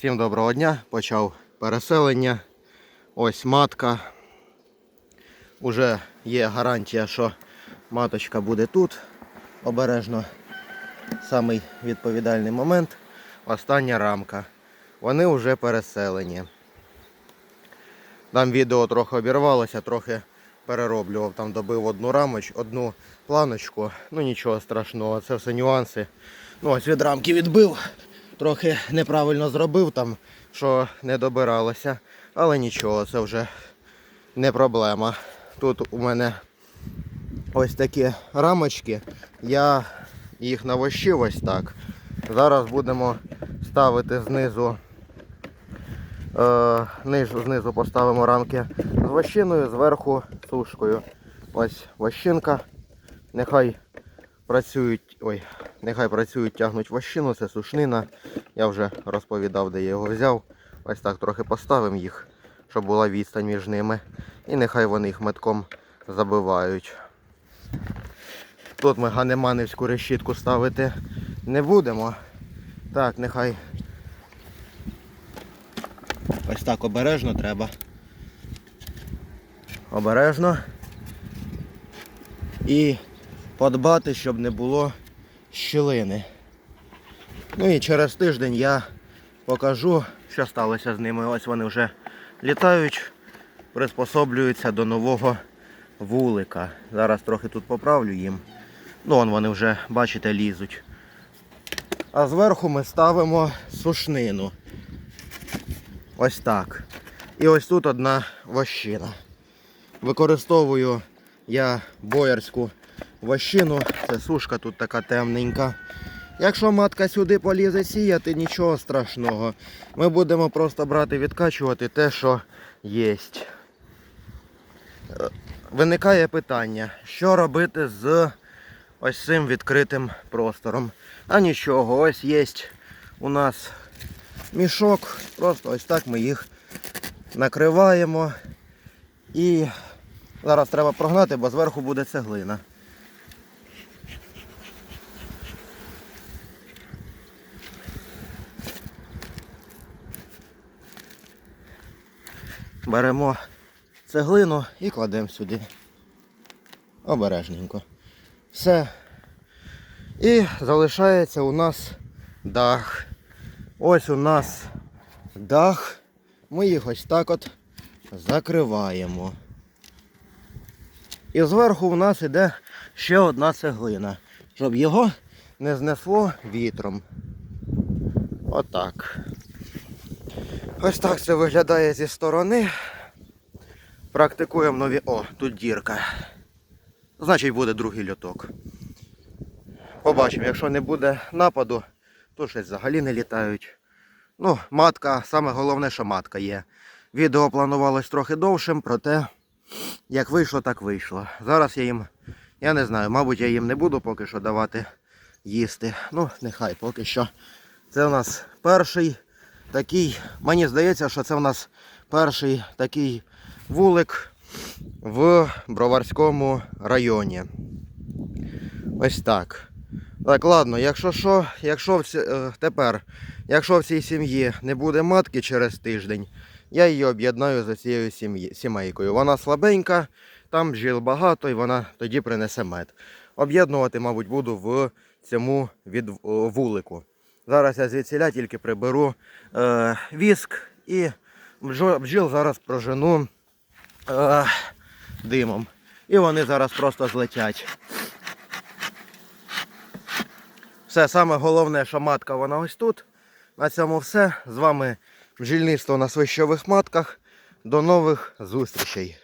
Всім доброго дня. Почав переселення. Ось матка. Уже є гарантія, що маточка буде тут. Обережно. Самий відповідальний момент. Остання рамка. Вони вже переселені. Там відео трохи обірвалося, трохи перероблював. Там добив одну рамоч, одну планочку. Ну нічого страшного, це все нюанси. Ну ось від рамки відбив. Трохи неправильно зробив там, що не добиралося. Але нічого, це вже не проблема. Тут у мене ось такі рамочки. Я їх навощив ось так. Зараз будемо ставити знизу. Е, нижу, знизу поставимо рамки з вощиною, зверху сушкою. Ось вощинка. Нехай працюють. Ой, нехай працюють, тягнуть вощину, це сушнина. Я вже розповідав, де я його взяв. Ось так трохи поставимо їх, щоб була відстань між ними. І нехай вони їх метком забивають. Тут ми ганеманівську решітку ставити не будемо. Так, нехай ось так обережно треба. Обережно. І подбати, щоб не було щілини. Ну і через тиждень я покажу, що сталося з ними. Ось вони вже літають, приспособлюються до нового вулика. Зараз трохи тут поправлю їм. Ну, вон вони вже, бачите, лізуть. А зверху ми ставимо сушнину. Ось так. І ось тут одна вощина. Використовую я боярську вощину. Це сушка тут така темненька. Якщо матка сюди полізе сіяти, нічого страшного. Ми будемо просто брати відкачувати те, що є. Виникає питання, що робити з ось цим відкритим простором. А нічого, ось є у нас мішок. Просто ось так ми їх накриваємо. І зараз треба прогнати, бо зверху буде цеглина. Беремо цеглину і кладемо сюди. Обережненько. Все. І залишається у нас дах. Ось у нас дах. Ми їх ось так от закриваємо. І зверху у нас іде ще одна цеглина, щоб його не знесло вітром. Отак. Ось так це виглядає зі сторони. Практикуємо нові... О, тут дірка. Значить буде другий льоток. Побачимо, якщо не буде нападу, то щось взагалі не літають. Ну, матка, саме головне, що матка є. Відео планувалось трохи довшим, проте як вийшло, так вийшло. Зараз я їм, я не знаю, мабуть, я їм не буду поки що давати їсти. Ну, нехай поки що. Це у нас перший такий, мені здається, що це у нас перший такий вулик в Броварському районі. Ось так. Так, ладно, якщо що, якщо всі, е, тепер, якщо в цій сім'ї не буде матки через тиждень, я її об'єднаю за цією сімейкою. Вона слабенька, там бджіл багато і вона тоді принесе мед. Об'єднувати, мабуть, буду в цьому від е, вулику. Зараз я звідсіля тільки приберу е, віск і бджіл зараз прожену е, димом. І вони зараз просто злетять. Все, саме головне, що матка вона ось тут. На цьому все. З вами бджільництво на свищових матках. До нових зустрічей.